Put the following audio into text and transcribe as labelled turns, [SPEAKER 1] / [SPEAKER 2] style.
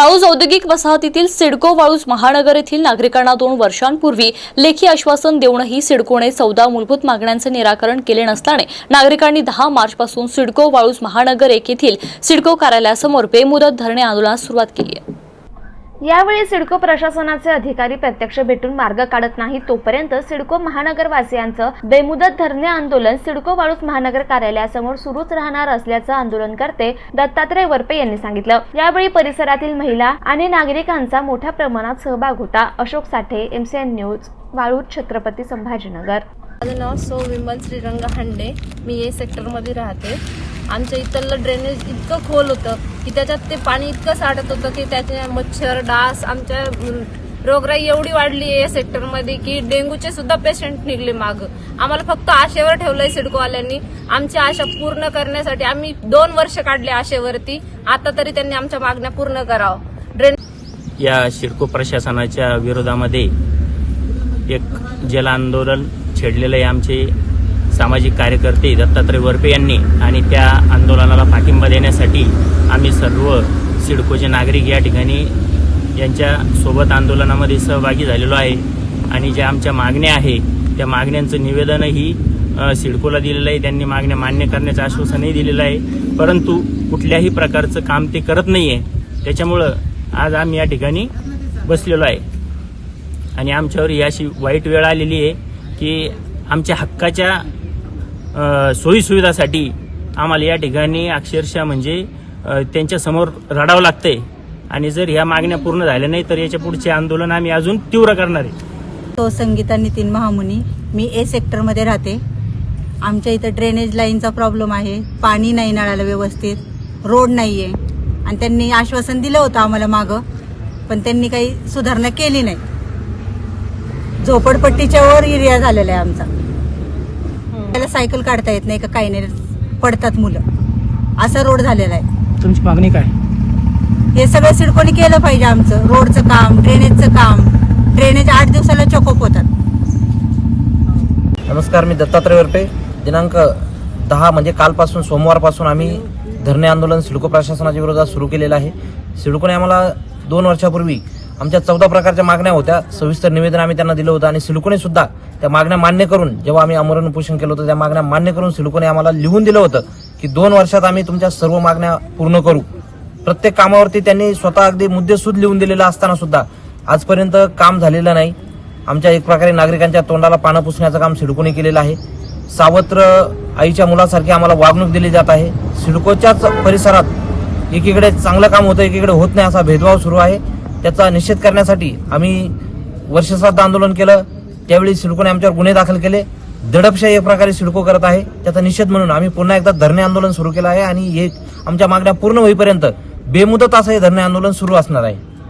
[SPEAKER 1] वाळूज औद्योगिक वसाहतीतील सिडको वाळूज महानगर येथील नागरिकांना दोन वर्षांपूर्वी लेखी आश्वासन देऊनही सिडकोने चौदा मूलभूत मागण्यांचे निराकरण केले नसल्याने नागरिकांनी दहा मार्चपासून सिडको वाळूज महानगर एक येथील सिडको कार्यालयासमोर बेमुदत धरणे आंदोलनास सुरुवात केली आहे.
[SPEAKER 2] यावेळी सिडको प्रशासनाचे अधिकारी प्रत्यक्ष भेटून मार्ग काढत नाही तोपर्यंत सिडको महानगरवासियांचं बेमुदत धरणे आंदोलन सिडको वाळूस महानगर कार्यालयासमोर सुरूच राहणार असल्याचं आंदोलनकर्ते दत्तात्रय वरपे यांनी सांगितलं. यावेळी परिसरातील महिला आणि नागरिकांचा मोठ्या प्रमाणात सहभाग होता. Ashok Sathe MCN news Waluj Chhatrapati Sambhajinagar.
[SPEAKER 3] माझं नाव सो विमल श्रीरंग हांडे मी ए सेक्टरमध्ये राहते. आमच्या इथलं ड्रेनेज इतकं खोल होतं की त्याच्यात ते पाणी इतकं साठत होतं की त्याचे मच्छर डास आमच्या रोगराई एवढी वाढली आहे या सेक्टरमध्ये की डेंग्यूचे सुद्धा पेशंट निघले माग. आम्हाला फक्त आशेवर ठेवलंय सिडकोवाल्यांनी. आमची आशा पूर्ण करण्यासाठी आम्ही दोन वर्ष काढले आशेवरती. आता तरी त्यांनी आमच्या मागण्या पूर्ण करावं. ड्रेन
[SPEAKER 4] या सिडको प्रशासनाच्या विरोधामध्ये एक जल आंदोलन छेडलेलं आहे आमचे सामाजिक कार्यकर्ते दत्तात्रय वरपे यांनी आणि त्या आंदोलनाला पाठिंबा देण्यासाठी आम्ही सर्व सिडकोचे नागरिक या ठिकाणी यांच्यासोबत आंदोलनामध्ये सहभागी झालेलो आहे. आणि ज्या आमच्या मागण्या आहे त्या मागण्यांचं निवेदनही सिडकोला दिलेलं आहे. त्यांनी मागण्या मान्य करण्याचं आश्वासनही दिलेलं आहे. परंतु कुठल्याही प्रकारचं काम ते करत नाही आहे त्याच्यामुळं आज आम्ही या ठिकाणी बसलेलो आहे. आणि आमच्यावर ही अशी वाईट वेळ आलेली आहे की आमच्या हक्काच्या सोयीसुविधासाठी आम्हाला या ठिकाणी अक्षरशः म्हणजे त्यांच्यासमोर रडावं लागतंय. आणि जर ह्या मागण्या पूर्ण झाल्या नाही तर याच्या पुढचे आंदोलन आम्ही अजून तीव्र करणार आहे.
[SPEAKER 5] तो संगीता नितीन महामुनी मी ए सेक्टरमध्ये राहते. आमच्या इथं ड्रेनेज लाईनचा प्रॉब्लेम आहे. पाणी नाही नळाला व्यवस्थित. रोड नाही आहे आणि त्यांनी आश्वासन दिलं होतं आम्हाला मागं पण त्यांनी काही सुधारणा केली नाही. झोपडपट्टीच्या वर एरिया झालेला आहे आमचा. त्याला सायकल काढता येत नाही का काही नाही पडतात मुलं. असा रोड झालेला आहे.
[SPEAKER 6] तुमची मागणी काय?
[SPEAKER 5] हे सगळं सिडकोनी केलं पाहिजे आमचं. रोडचं काम ड्रेनेजचं काम. ड्रेनेज आठ दिवसाला चोकअप होतात.
[SPEAKER 7] नमस्कार मी दत्तात्रय वरपे दिनांक दहा म्हणजे कालपासून सोमवारपासून आम्ही धरणे आंदोलन सिडको प्रशासनाच्या विरोधात सुरू केलेलं आहे. सिडकोने आम्हाला दोन वर्षापूर्वी आमच्या चौदा प्रकारच्या मागण्या होत्या. सविस्तर निवेदन आम्ही त्यांना दिलं होतं आणि सिलुकोने सुद्धा त्या मागण्या मान्य करून जेव्हा आम्ही आमरण उपोषण केलं होतं त्या मागण्या मान्य करून सिलुकोने आम्हाला लिहून दिलं होतं की दोन वर्षात आम्ही तुमच्या सर्व मागण्या पूर्ण करू. प्रत्येक कामावरती त्यांनी स्वतः अगदी मुद्देसूद लिहून दिलेला असताना सुद्धा आजपर्यंत काम झालेलं नाही. आमच्या एक प्रकारे नागरिकांच्या तोंडाला पानं पुसण्याचं काम सिडकोने केलेलं आहे. सावत्र आईच्या मुलासारखी आम्हाला वागणूक दिली जात आहे. सिडकोच्याच परिसरात एकीकडे चांगलं काम होतं एकीकडे होत नाही असा भेदभाव सुरू आहे. त्याचा निषेध करण्यासाठी आम्ही वर्षश्राद्ध आंदोलन केलं. त्यावेळी सिडकोने आमच्यावर गुन्हे दाखल केले. दडपशाही एक प्रकारे सिडको करत आहे. त्याचा निषेध म्हणून आम्ही पुन्हा एकदा धरणे आंदोलन सुरू केलं आहे आणि हे आमच्या मागण्या पूर्ण होईपर्यंत बेमुदत असं हे धरणे आंदोलन सुरू असणार आहे.